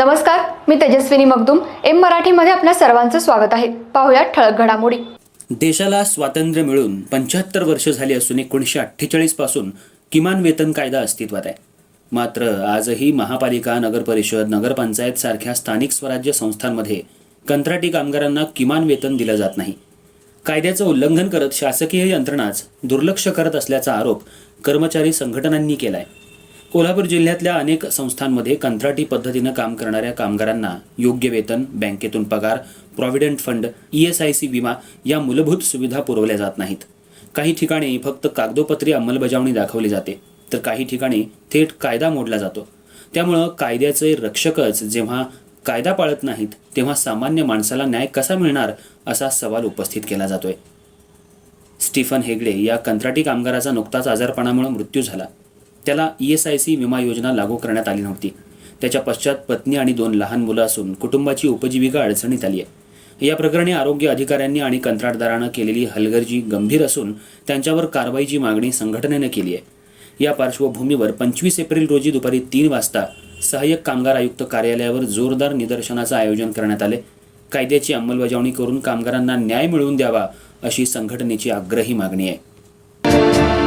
नमस्कार मी तेजस्विनी मगदुम. एम मराठीमध्ये आपल्या सर्वांचं स्वागत आहे. पाहुयात ठळक घडामोडी. देशाला स्वातंत्र्य मिळून पंच्याहत्तर वर्ष झाली असून एकोणीसशे अठ्ठेचाळीसपासून किमान वेतन कायदा अस्तित्वात आहे. मात्र आजही महापालिका नगरपरिषद नगरपंचायत सारख्या स्थानिक स्वराज्य संस्थांमध्ये कंत्राटी कामगारांना किमान वेतन दिलं जात नाही. कायद्याचं उल्लंघन करत शासकीय यंत्रणाच दुर्लक्ष करत असल्याचा आरोप कर्मचारी संघटनांनी केला आहे कोल्हापूर जिल्ह्यातल्या अनेक संस्थांमध्ये कंत्राटी पद्धतीनं काम करणाऱ्या कामगारांना योग्य वेतन बँकेतून पगार provident fund E S I C विमा या मूलभूत सुविधा पुरवल्या जात नाहीत. काही ठिकाणी फक्त कागदोपत्री अंमलबजावणी दाखवली जाते तर काही ठिकाणी थेट कायदा मोडला जातो. त्यामुळं कायद्याचे रक्षकच जेव्हा कायदा पाळत नाहीत तेव्हा सामान्य माणसाला न्याय कसा मिळणार असा सवाल उपस्थित केला जातोय. स्टीफन हेगडे या कंत्राटी कामगाराचा नुकताच आजारपणामुळे मृत्यू झाला. त्याला ई एस आय सी विमा योजना लागू करण्यात आली नव्हती. त्याच्या पश्चात पत्नी आणि दोन लहान मुलं असून कुटुंबाची उपजीविका अडचणीत आली आहे. या प्रकरणी आरोग्य अधिकाऱ्यांनी आणि कंत्राटदारानं केलेली हलगर्जी गंभीर असून त्यांच्यावर कारवाईची मागणी संघटनेनं केली आहे. या पार्श्वभूमीवर पंचवीस एप्रिल रोजी दुपारी तीन वाजता सहाय्यक कामगार आयुक्त कार्यालयावर जोरदार निदर्शनाचं आयोजन करण्यात आले. कायद्याची अंमलबजावणी करून कामगारांना न्याय मिळवून द्यावा अशी संघटनेची आग्रही मागणी आहे.